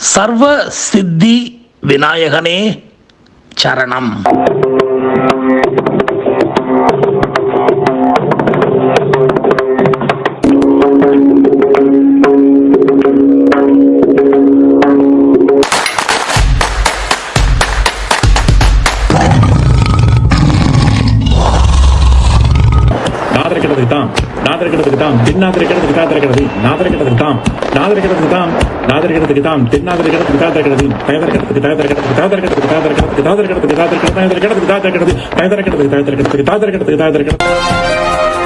சர்வ சித்தி விநாயகனே சரணம். நாதரிக்கிறதுக்கு தாம் நாதரிக்கிறதுக்கு தாம் தென்னாதரிக்கிறதுக்கு தாதரிக்கிறது நாதரிக்கிறதுக்கு தாம் நாதரிக்கிறதுக்கு தாம் நாதரிக்கிறதுக்கு தாம் தென்னாதரிக்கிறதுக்கு தாதரிக்கிறது தயதரிக்கிறதுக்கு தயதரிக்கிறதுக்கு தாதரிக்கிறதுக்கு தாதரிக்கிறதுக்கு தாதரிக்கிறதுக்கு தாதரிக்கிறது தயதரிக்கிறதுக்கு தாதரிக்கிறது தயதரிக்கிறதுக்கு தயதரிக்கிறதுக்கு தாதரிக்கிறதுக்கு தாதரிக்கிறது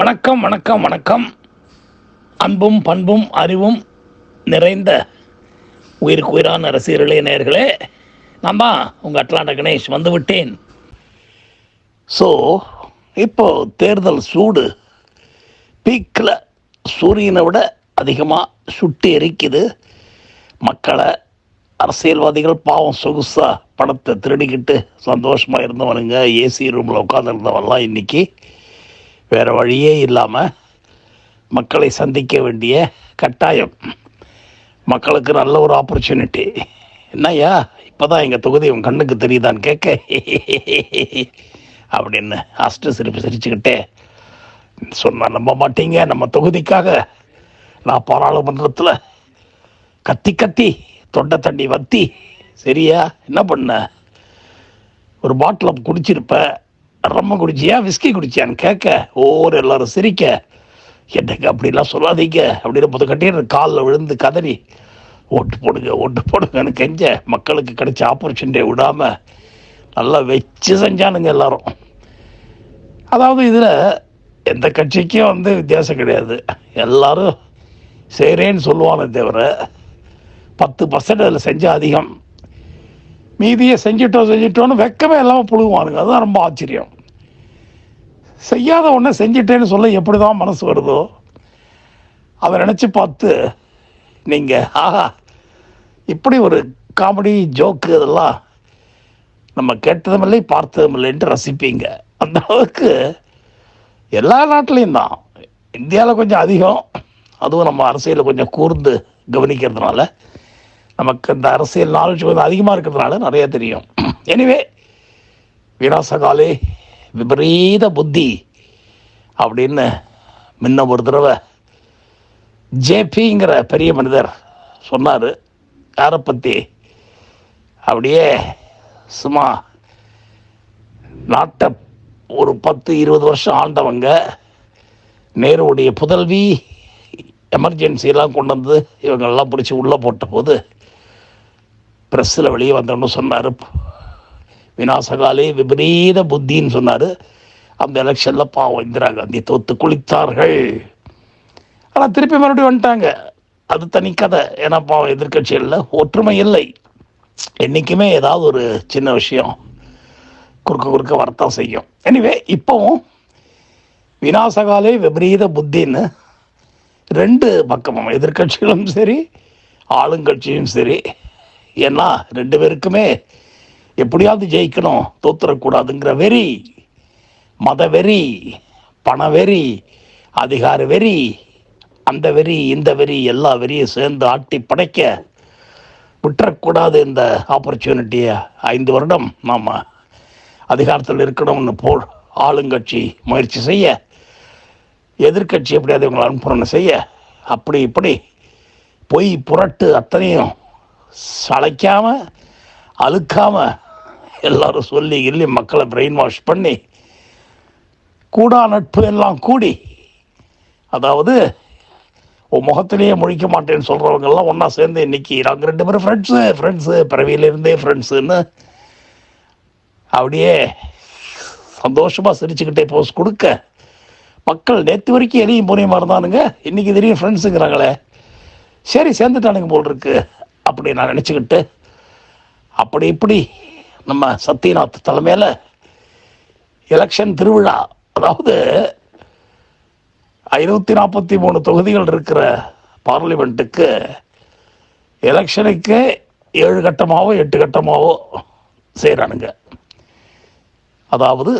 வணக்கம் வணக்கம் வணக்கம். அன்பும் பண்பும் அறிவும் நிறைந்த உயிருக்கு உயிரான ரசிகர்களே நேர்களே நான் தான் உங்கள் அட்லாண்டா கணேஷ் வந்து விட்டேன் ஸோ இப்போ தேர்தல் சூடு. பீக்கில் சூரியனை விட அதிகமாக சுட்டி எரிக்குது. மக்களை அரசியல்வாதிகள் பாவம் சொகுசாக பணத்தை திருடிக்கிட்டு சந்தோஷமாக இருந்தவனுங்க ஏசி ரூமில் உட்காந்துருந்தவன்லாம் இன்னைக்கு. வேறு வழியே இல்லாமல் மக்களை சந்திக்க வேண்டிய கட்டாயம். மக்களுக்கு நல்ல ஒரு ஆப்பர்ச்சுனிட்டி என்னய்யா இப்போ தான் எங்கள் தொகுதி உன் கண்ணுக்கு தெரியுதான்னு கேட்க. அப்படின்னு அஷ்ட சிரிப்பு சிரிச்சுக்கிட்டே சொன்னால் நம்ப மாட்டீங்க நம்ம தொகுதிக்காக நான் பாராளுமன்றத்தில் கத்தி கத்தி தொண்டை தண்ணி வத்தி சரியா? என்ன பண்ண? ஒரு பாட்டில் குடிச்சிருப்பேன் ரம்ம குடிச்சியா? விஸ்கி குடிச்சியான்னு கேட்க ஓர் எல்லாரும் சிரிக்க. என்னங்க அப்படிலாம் சொல்லாதீங்க அப்படின்னு முத கட்டிட்டு காலில் விழுந்து கதறி ஓட்டு போடுங்க ஓட்டு போடுங்கன்னு கெஞ்ச மக்களுக்கு கிடைச்ச ஆப்பர்ச்சுனிட்டியை விடாமல் நல்லா வச்சு செஞ்சானுங்க எல்லாரும். அதாவது இதில் எந்த கட்சிக்கும் வந்து வித்தியாசம் கிடையாது. எல்லாரும் செய்கிறேன்னு சொல்லுவானே தவிர பத்து பர்சன்ட் அதில் செஞ்சால் அதிகம். மீதியை செஞ்சிட்டோம் செஞ்சிட்டோன்னு வெக்கமே இல்லாமல் புழுகுவானுங்க. அதுதான் ரொம்ப ஆச்சரியம். செய்யாத ஒன்றை செஞ்சிட்டேன்னு சொல்ல எப்படி தான் மனசு வருதோ அதை நினச்சி பார்த்து நீங்கள் ஆஹா இப்படி ஒரு காமெடி ஜோக்கு இதெல்லாம் நம்ம கேட்டதும் இல்லை பார்த்ததும் இல்லைன்ட்டு ரசிப்பீங்க. அந்த அளவுக்கு எல்லா நாட்டிலையும் தான். இந்தியாவில் கொஞ்சம் அதிகம். அதுவும் நம்ம அரசியலை கொஞ்சம் கூர்ந்து கவனிக்கிறதுனால. நமக்கு இந்த அரசியல் நாலேஜ் கொஞ்சம் அதிகமாக இருக்கிறதுனால நிறைய தெரியும். எனிவே வினாசகாலே விபரீத புத்தி அப்படின்னு முன்ன ஒரு தடவை ஜேபிங்கிற பெரிய மனிதர் சொன்னார். யாரை பற்றி அப்படியே சும்மா நாட்டை ஒரு பத்து இருபது வருஷம் ஆண்டவங்க நேருடைய புதல்வி எமர்ஜென்சியெல்லாம் கொண்டு வந்து இவங்கெல்லாம் பிடிச்சி உள்ளே போட்ட போது ப்ரெஸ்ஸில் வெளியே வந்தோன்னு சொன்னார். வினாசகாலே விபரீத புத்தின்னு சொன்னார். அந்த எலெக்ஷனில் பாவம் இந்திரா காந்தி தோத்து குளித்தார்கள். ஆனால் திருப்பி மறுபடியும் வந்துட்டாங்க. அது தனி கதை. ஏன்னா பாவம் எதிர்கட்சிகளில் ஒற்றுமை இல்லை. என்றைக்குமே ஏதாவது ஒரு சின்ன விஷயம் குறுக்க குறுக்க வரத்தான் செய்யும். எனிவே இப்போவும் வினாசகாலே விபரீத புத்தின்னு ரெண்டு பக்கமும் எதிர்கட்சிகளும் சரி ஆளுங்கட்சியும் சரி ஏன்னா ரெண்டு பேருக்குமே எப்படியாவது ஜெயிக்கணும் தோத்துறக்கூடாதுங்கிற வெறி மத வெறி பண வெறி அதிகார வெறி அந்த வெறி இந்த வெறி எல்லா வெறியும் சேர்ந்து ஆட்டி படைக்க விட்டுறக்கூடாது இந்த ஆப்பர்ச்சுனிட்டியை ஐந்து வருடம் நாம் அதிகாரத்தில் இருக்கணும்னு போல் ஆளுங்கட்சி முயற்சி செய்ய எதிர்கட்சி எப்படியாவது இவங்களை அனுப்புறன்னு செய்ய அப்படி இப்படி பொய் புரட்டு அத்தனையும் சளைக்காம அழுக்காம எல்லாரும் சொல்லி கிள்ளி மக்களை பிரெயின் வாஷ் பண்ணி கூடா நட்பு எல்லாம் கூடி அதாவது உன் முகத்திலேயே முழிக்க மாட்டேன்னு சொல்கிறவங்க எல்லாம் ஒன்றா சேர்ந்து இன்னைக்கு நாங்கள் ரெண்டு பேரும் ஃப்ரெண்ட்ஸு ஃப்ரெண்ட்ஸு பிறவியிலேருந்தே ஃப்ரெண்ட்ஸுன்னு அப்படியே சந்தோஷமாக சிரிச்சுக்கிட்டே போஸ் கொடுக்க மக்கள் நேற்று வரைக்கும் எலியும் மாதிரி இருந்தானுங்க இன்னைக்கு திடீர்னு ஃப்ரெண்ட்ஸுங்கிறாங்களே சரி சேர்ந்துட்டானுங்க போல் இருக்குது அப்படி நான் நினச்சிக்கிட்டு அப்படி இப்படி நம்ம சத்யநாத் தலைமையில் எலெக்ஷன் திருவிழா அதாவது ஐநூற்றி நாற்பத்தி மூணு தொகுதிகள் இருக்கிற பார்லிமெண்ட்டுக்கு எலெக்ஷனுக்கு ஏழு கட்டமாகவோ எட்டு கட்டமாகவோ செய்கிறானுங்க அதாவது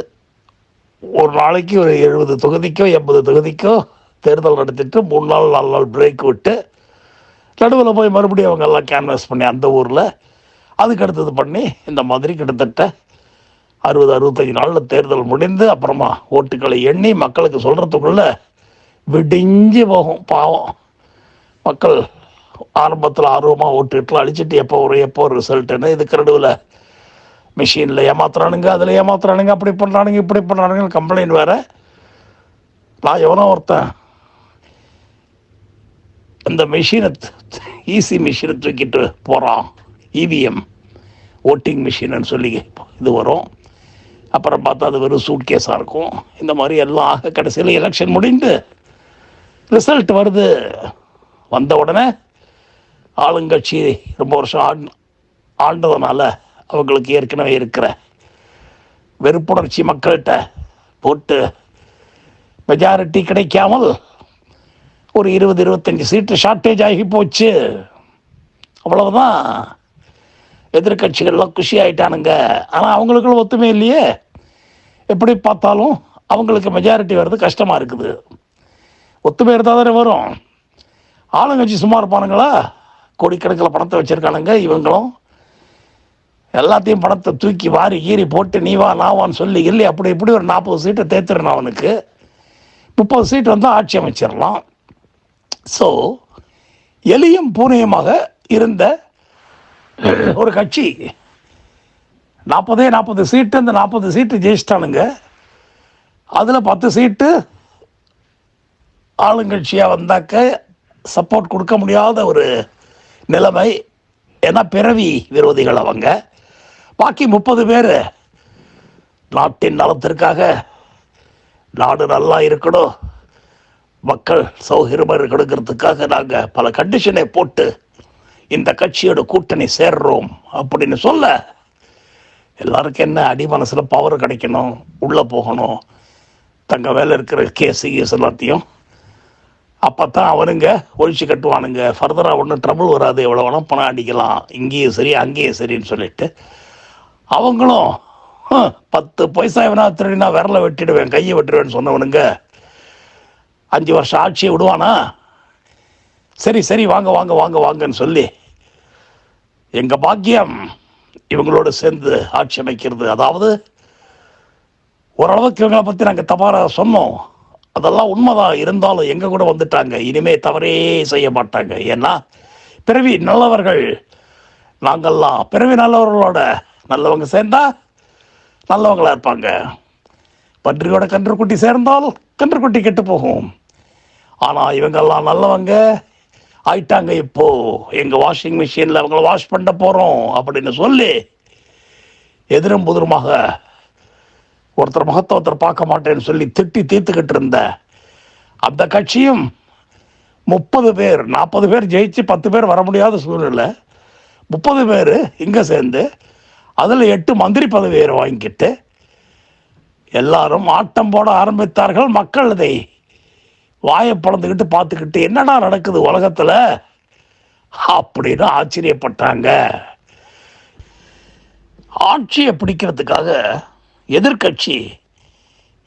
ஒரு நாளைக்கு ஒரு எழுபது தொகுதிக்கோ எண்பது தொகுதிக்கோ தேர்தல் நடத்திட்டு மூணு நாள் நாலு நாள் பிரேக் விட்டு நடுவில் போய் மறுபடியும் அவங்க எல்லாம் கேன்வாஸ் பண்ணி அந்த ஊரில் அதுக்கு அடுத்தது பண்ணி இந்த மாதிரி கிட்டத்தட்ட அறுபது அறுபத்தஞ்சு நாளில் தேர்தல் முடிந்து அப்புறமா ஓட்டுக்களை எண்ணி மக்களுக்கு சொல்கிறதுக்குள்ள விடிஞ்சு போகும் பாவம். மக்கள் ஆரம்பத்தில் ஆர்வமாக ஓட்டுக்கிட்டு அழிச்சிட்டு எப்போ ஒரு எப்போ ஒரு ரிசல்ட்டுன்னு இதுக்கு நடுவில் மிஷினில் ஏமாத்துறானுங்க அதில் ஏமாத்துறானுங்க அப்படி பண்ணுறானுங்க இப்படி பண்ணுறானுங்க கம்ப்ளைண்ட் வேறு. நான் எவனோ ஒருத்தன் இந்த மிஷினை ஈஸி மிஷினை தூக்கிட்டு போகிறான் இவிஎம் ஓட்டிங் மிஷின்னு சொல்லி இது வரும். அப்புறம் பார்த்தா அது வெறும் சூட் கேஸாக இருக்கும். இந்த மாதிரி எல்லாம் ஆக கடைசியில் எலெக்ஷன் முடிந்து ரிசல்ட் வருது. வந்த உடனே ஆளுங்கட்சி ரொம்ப வருஷம் ஆண் ஆண்டதுனால அவங்களுக்கு ஏற்கனவே இருக்கிற வெறுப்புணர்ச்சி மக்கள்கிட்ட போட்டு மெஜாரிட்டி கிடைக்காமல் ஒரு இருபது இருபத்தஞ்சி சீட்டு ஷார்ட்டேஜ் ஆகி போச்சு. அவ்வளவுதான். எதிர்கட்சிகள்லாம் குஷி ஆயிட்டானுங்க. ஆனால் அவங்களுக்குள்ள ஒத்துமை இல்லையே. எப்படி பார்த்தாலும் அவங்களுக்கு மெஜாரிட்டி வர்றது கஷ்டமாக இருக்குது. ஒத்துமை இருந்தால் தானே வரும். ஆளுங்கட்சி சும்மா இருப்பானுங்களா? கோடிக்கணக்கில் பணத்தை வச்சுருக்கானுங்க இவங்களும். எல்லாத்தையும் பணத்தை தூக்கி வாரி கீறி போட்டு நீ வா நான் வான்னு சொல்லி இல்லை அப்படி இப்படி ஒரு நாற்பது சீட்டை தேத்துறேன் அவனுக்கு. முப்பது சீட் வந்து ஆட்சி அமைச்சிடலாம். ஸோ எளியும் பூனையுமாக இருந்த ஒரு கட்சி. நாற்பதே நாற்பது சீட்டு அந்த நாற்பது சீட்டு ஜெயிச்சிட்டானுங்க. அதில் பத்து சீட்டு ஆளுங்கட்சியாக வந்தாக்க சப்போர்ட் கொடுக்க முடியாத ஒரு நிலைமை. ஏன்னா பிறவி விரோதிகள் அவங்க. பாக்கி முப்பது பேர் நாட்டின் நலத்திற்காக நாடு நல்லா இருக்கணும். மக்கள் சௌகரியமாக இருக்கணுங்கிறதுக்காக நாங்கள் பல கண்டிஷனை போட்டு இந்த கட்சியோட கூட்டணி சேர்றோம் அப்படின்னு சொல்ல எல்லாருக்கும் என்ன அடி மனசில் பவர் கிடைக்கணும் உள்ளே போகணும். தங்க வேலை இருக்கிற கேஸ் கேஸ் எல்லாத்தையும் அப்போ தான் அவனுங்க ஒழிச்சு கட்டுவானுங்க. ஃபர்தராக ஒன்றும் ட்ரபுள் வராது. எவ்வளோ வேணால் பணம் அடிக்கலாம். இங்கேயும் சரி அங்கேயும் சரின்னு சொல்லிட்டு அவங்களும் பத்து பைசா எவனா திருடினா விரலை வெட்டிடுவேன் கையை வெட்டிடுவேன்னு சொன்னவனுங்க. அஞ்சு வருஷம் ஆட்சியை விடுவானா? சரி சரி வாங்க வாங்க வாங்க வாங்கன்னு சொல்லி எங்கள் பாக்கியம் இவங்களோடு சேர்ந்து ஆட்சி அமைக்கிறது. அதாவது ஓரளவுக்கு இவங்களை பற்றி நாங்கள் தவறாக சொன்னோம். அதெல்லாம் உண்மைதான். இருந்தாலும் எங்கள் கூட வந்துட்டாங்க. இனிமே தவறே செய்ய மாட்டாங்க. ஏன்னா பிறவி நல்லவர்கள். நாங்கள்லாம் பிறவி நல்லவர்களோட நல்லவங்க சேர்ந்தா நல்லவங்களாக இருப்பாங்க. பன்றியோட கன்றுக்குட்டி சேர்ந்தால் கன்றுக்குட்டி கெட்டு போகும். ஆனால் இவங்கெல்லாம் நல்லவங்க. ஆயிட்டாங்க இப்போ. எங்கள் வாஷிங் மிஷினில் அவங்கள வாஷ் பண்ண போகிறோம் அப்படின்னு சொல்லி எதிரும் புதிருமாக ஒருத்தர் முகத்தை ஒருத்தர் பார்க்க மாட்டேன்னு சொல்லி திட்டி தீர்த்துக்கிட்டு இருந்த அந்த கட்சியும் முப்பது பேர் நாற்பது பேர் ஜெயிச்சு பத்து பேர் வர முடியாத சூழ்நிலை. முப்பது பேர் இங்கே சேர்ந்து அதில் எட்டு மந்திரி பதவியை வாங்கிக்கிட்டு எல்லாரும் ஆட்டம் போட ஆரம்பித்தார்கள் மக்கள் இதை. வாயை பழந்துக்கிட்டு பார்த்துக்கிட்டு என்னடா நடக்குது உலகத்தில்? அப்படின்னு ஆச்சரியப்பட்டாங்க. ஆட்சியை பிடிக்கிறதுக்காக எதிர்க்கட்சி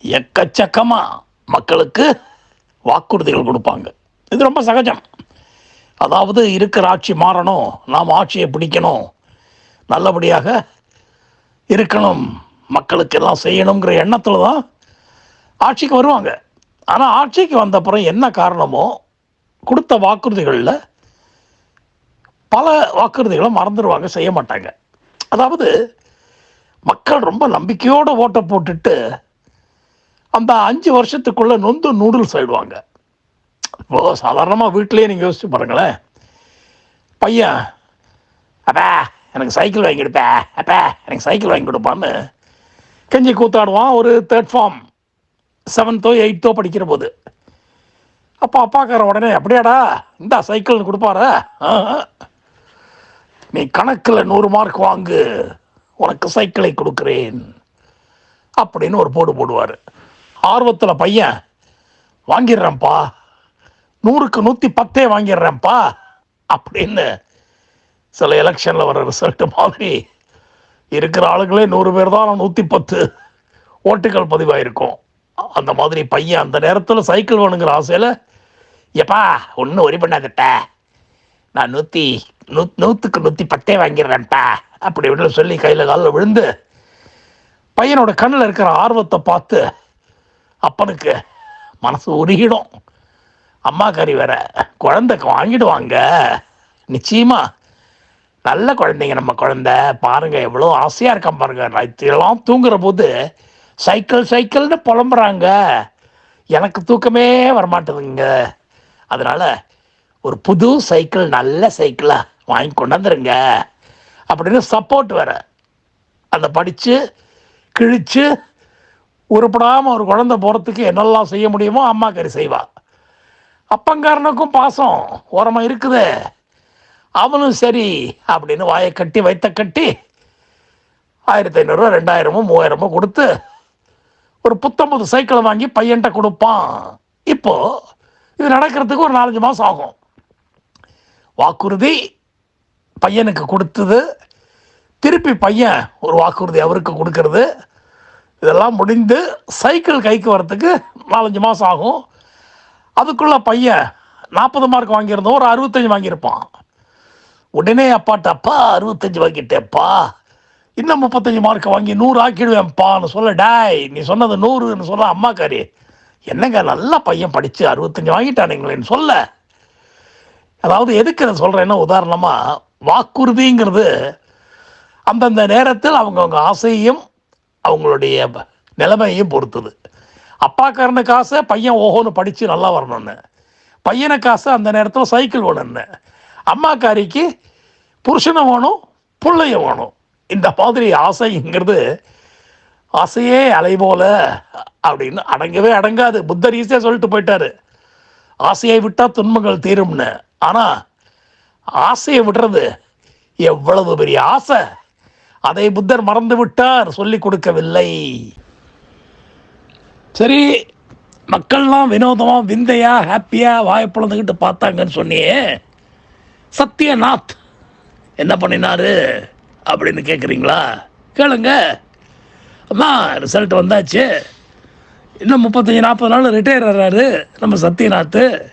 எக்கச்சக்கமாக மக்களுக்கு வாக்குறுதிகள் கொடுப்பாங்க. இது ரொம்ப சகஜம். அதாவது இருக்கிற ஆட்சி மாறணும் நாம் ஆட்சியை பிடிக்கணும் நல்லபடியாக இருக்கணும் மக்களுக்கு எல்லாம் செய்யணுங்கிற எண்ணத்தில் தான் ஆட்சிக்கு வருவாங்க. ஆனால் ஆட்சிக்கு வந்த அப்புறம் என்ன காரணமோ கொடுத்த வாக்குறுதிகளில் பல வாக்குறுதிகளை மறந்துடுவாங்க செய்ய மாட்டாங்க. அதாவது மக்கள் ரொம்ப நம்பிக்கையோடு ஓட்டை போட்டுட்டு அந்த அஞ்சு வருஷத்துக்குள்ளே நொந்து நூடுல்ஸ் ஆயிடுவாங்க. இப்போ சாதாரணமாக வீட்டிலேயே நீங்கள் யோசிச்சு பாருங்களேன். பையன் அப்பா எனக்கு சைக்கிள் வாங்கி கொடுப்பா அப்பா எனக்கு சைக்கிள் வாங்கி கொடுப்பான்னு கெஞ்சி கூத்தாடுவான் ஒரு தேர்ட் ஃபார்ம் செவன்த்தோ எயித்தோ படிக்கிற போது. அப்பா அப்பாக்கார உடனே அப்படியாடா இந்தா சைக்கிள்னு கொடுப்பாரா. நீ கணக்கில் நூறு மார்க் வாங்கு உனக்கு சைக்கிளை கொடுக்குறேன். அப்படின்னு ஒரு போடு போடுவார். ஆர்வத்தில் பையன் வாங்கிடுறேன்ப்பா நூறுக்கு நூற்றி பத்தே வாங்கிடுறேன்ப்பா அப்படின்னு சில எலெக்ஷனில் வர ரிசல்ட்டு மாதிரி இருக்கிற ஆளுங்களே நூறு பேர் தான் நூற்றி பத்து ஓட்டுகள் பதிவாயிருக்கும். அந்த மாதிரி பையன் அந்த நேரத்தில் சைக்கிள் வேணுங்கிற ஆசையில் எப்பா ஒன்றும் ஒரி பண்ணாதட்ட. நான் நூற்றி நூ நூற்றுக்கு நூற்றி பத்தே வாங்கிடுறேன்ப்பா அப்படி இப்படின்னு சொல்லி கையில் காலில் விழுந்து பையனோட கண்ணில் இருக்கிற ஆர்வத்தை பார்த்து அப்பனுக்கு மனசு உருகிடும். அம்மா கறி வேற குழந்தைக்கு வாங்கிடுவாங்க. நிச்சயமாக நல்ல குழந்தைங்க நம்ம குழந்தை. பாருங்க எவ்வளோ ஆசையாக இருக்கான் பாருங்கள் நைத்திலாம் தூங்குற போது சைக்கிள் சைக்கிள்னு புலம்புறாங்க. எனக்கு தூக்கமே வரமாட்டேதுங்க அதனால் ஒரு புது சைக்கிள் நல்ல சைக்கிளாக வாங்கி கொண்டாந்துருங்க அப்படின்னு சப்போர்ட் வேற. அதை படித்து கிழித்து உருப்படாமல் ஒரு குழந்தை போகிறதுக்கு என்னெல்லாம் செய்ய முடியுமோ அம்மா கறி செய்வா. அப்பங்காரனுக்கும் பாசம் ஓரமாக இருக்குது. அவனும் சரி அப்படின்னு வாயை கட்டி வைத்த கட்டி ஆயிரத்தி ஐநூறுரூவா ரெண்டாயிரமோ மூவாயிரமோ கொடுத்து ஒரு புத்தம்பது சைக்கிளை வாங்கி பையன்கிட்ட கொடுப்பான். இப்போ இது நடக்கிறதுக்கு ஒரு நாலஞ்சு மாதம் ஆகும். வாக்குறுதி பையனுக்கு கொடுத்தது. திருப்பி பையன் ஒரு வாக்குறுதி அவருக்கு கொடுக்கறது. இதெல்லாம் முடிந்து சைக்கிள் கைக்கு வரத்துக்கு நாலஞ்சு மாதம் ஆகும். அதுக்குள்ள பையன் நாற்பது மார்க் வாங்கியிருந்தோம் ஒரு அறுபத்தஞ்சு வாங்கியிருப்பான். உடனே அப்பாட்ட அப்பா அறுபத்தஞ்சு வாங்கிட்டேப்பா இன்னும் முப்பத்தஞ்சு மார்க் வாங்கி நூறு ஆக்கிடுவேன்ப்பான்னு சொல்ல டாய் நீ சொன்னது நூறுன்னு சொல்ல அம்மாக்காரி. என்னங்க நல்ல பையன் படித்து அறுபத்தஞ்சு வாங்கிட்டானுங்களேன்னு சொல்ல. அதாவது எதுக்கு நான் சொல்கிறேன்னா உதாரணமாக வாக்குறுதிங்கிறது அந்தந்த நேரத்தில் அவங்கவுங்க ஆசையும் அவங்களுடைய நிலைமையும் நிலைமையையும் பொறுத்தது. அப்பாக்காரனுக்கு ஆசை பையன் ஓஹோன்னு படித்து நல்லா வரணும்னு. பையனுக்கு ஆசை அந்த நேரத்தில் சைக்கிள் வேணும்னு அம்மாக்காரிக்கு புருஷனும் வேணும் பிள்ளையும் வேணும். இந்த மாதிரி ஆசைங்கிறது ஆசையே அலை போல அப்படின்னு அடங்கவே அடங்காது. புத்தர் ஈஸியாக சொல்லிட்டு போயிட்டாரு. ஆசையை விட்டால் துன்பங்கள் தீரும்னு. ஆனால் ஆசையை விடுறது எவ்வளவு பெரிய ஆசை? அதை புத்தர் மறந்து விட்டார் சொல்லிக் கொடுக்கவில்லை. சரி மக்கள்லாம் வினோதமாக விந்தையா ஹாப்பியாக வாய் பார்த்தாங்கன்னு சொன்னியே சத்யநாத் என்ன பண்ணினாரு? அப்படின்னு கேட்குறீங்களா கேளுங்க. அம்மா ரிசல்ட் வந்தாச்சு. இன்னும் முப்பத்தஞ்சு நாற்பது நாள் ரிட்டையர் ஆகிறாரு நம்ம சத்யநாத்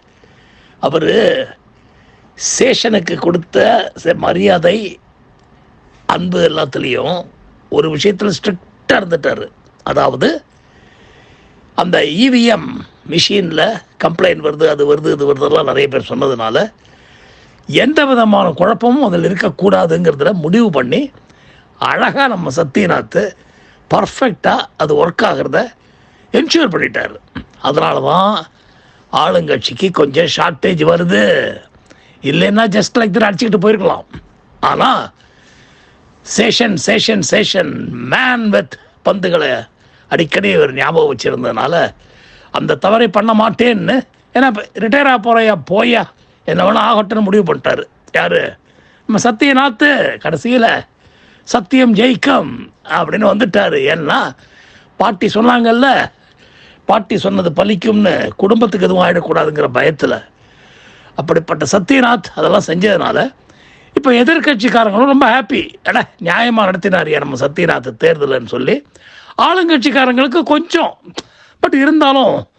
அவர் சேஷனுக்கு கொடுத்த ச- மரியாதை அன்பு எல்லாத்துலேயும் ஒரு விஷயத்தில் ஸ்ட்ரிக்டாக இருந்துட்டார். அதாவது அந்த இவிஎம் மிஷினில் கம்ப்ளைண்ட் வருது அது வருது இது வருதெல்லாம் நிறைய பேர் சொன்னதுனால எந்த விதமான குழப்பமும் அதில் இருக்கக்கூடாதுங்கிறதுல முடிவு பண்ணி அழகாக நம்ம சத்யநாத் பர்ஃபெக்டாக அது ஒர்க் ஆகிறத என்ஷூர் பண்ணிட்டார். அதனால தான் ஆளுங்கட்சிக்கு கொஞ்சம் ஷார்ட்டேஜ் வருது. இல்லைன்னா ஜஸ்ட் லைக் தான் அடிச்சுக்கிட்டு போயிருக்கலாம். ஆனால் சேஷன் சேஷன் சேஷன் மேன் வித் பந்துகளை அடிக்கடி ஒரு ஞாபகம் வச்சுருந்ததுனால அந்த தவறை பண்ண மாட்டேன்னு. ஏன்னா ரிட்டையர் ஆக போகிறையா போயா? என்ன வேணா ஆகட்டும்னு முடிவு பண்ணிட்டாரு. யாரு? நம்ம சத்தியநாத்து கடைசியில் சத்தியம் ஜெயிக்கும் அப்படின்னு வந்துட்டாரு. ஏன்னா பாட்டி சொன்னாங்கல்ல பாட்டி சொன்னது பலிக்கும்னு குடும்பத்துக்கு எதுவும் ஆகிடக்கூடாதுங்கிற பயத்தில். அப்படிப்பட்ட சத்யநாத் அதெல்லாம் செஞ்சதுனால இப்போ எதிர்க்கட்சிக்காரங்களும் ரொம்ப ஹாப்பி எட நியாயமாக நடத்தினார் நம்ம சத்யநாத் தேர்தல்னு சொல்லி. ஆளுங்கட்சிக்காரங்களுக்கு கொஞ்சம் பட் இருந்தாலும்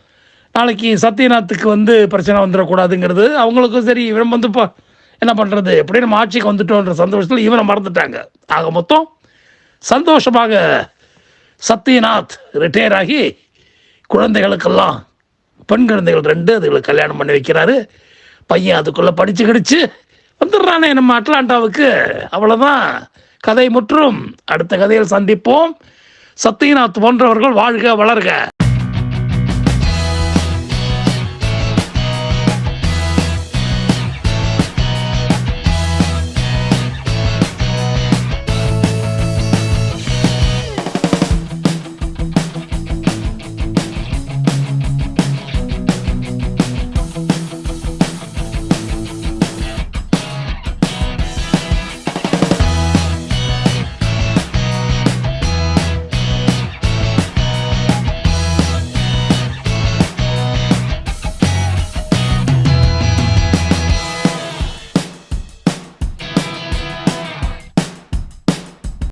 நாளைக்கு சத்யநாத்துக்கு வந்து பிரச்சனை வந்துடக்கூடாதுங்கிறது அவங்களுக்கும் சரி இவன் வந்து இப்போ என்ன பண்ணுறது எப்படி நம்ம ஆட்சிக்கு வந்துட்டோன்ற சந்தோஷத்தில் இவனை மறந்துட்டாங்க. ஆக மொத்தம் சந்தோஷமாக சத்யநாத் ரிட்டையர் ஆகி குழந்தைகளுக்கெல்லாம் பெண் குழந்தைகள் ரெண்டு அதுகளுக்கு கல்யாணம் பண்ணி வைக்கிறாரு. பையன் அதுக்குள்ளே படித்து கிடிச்சு வந்துடுறானே நம்ம அட்லாண்டாவுக்கு. அவ்வளோதான் கதை முற்றும். அடுத்த கதையில் சந்திப்போம். சத்யநாத் போன்றவர்கள் வாழ்க வளர்க.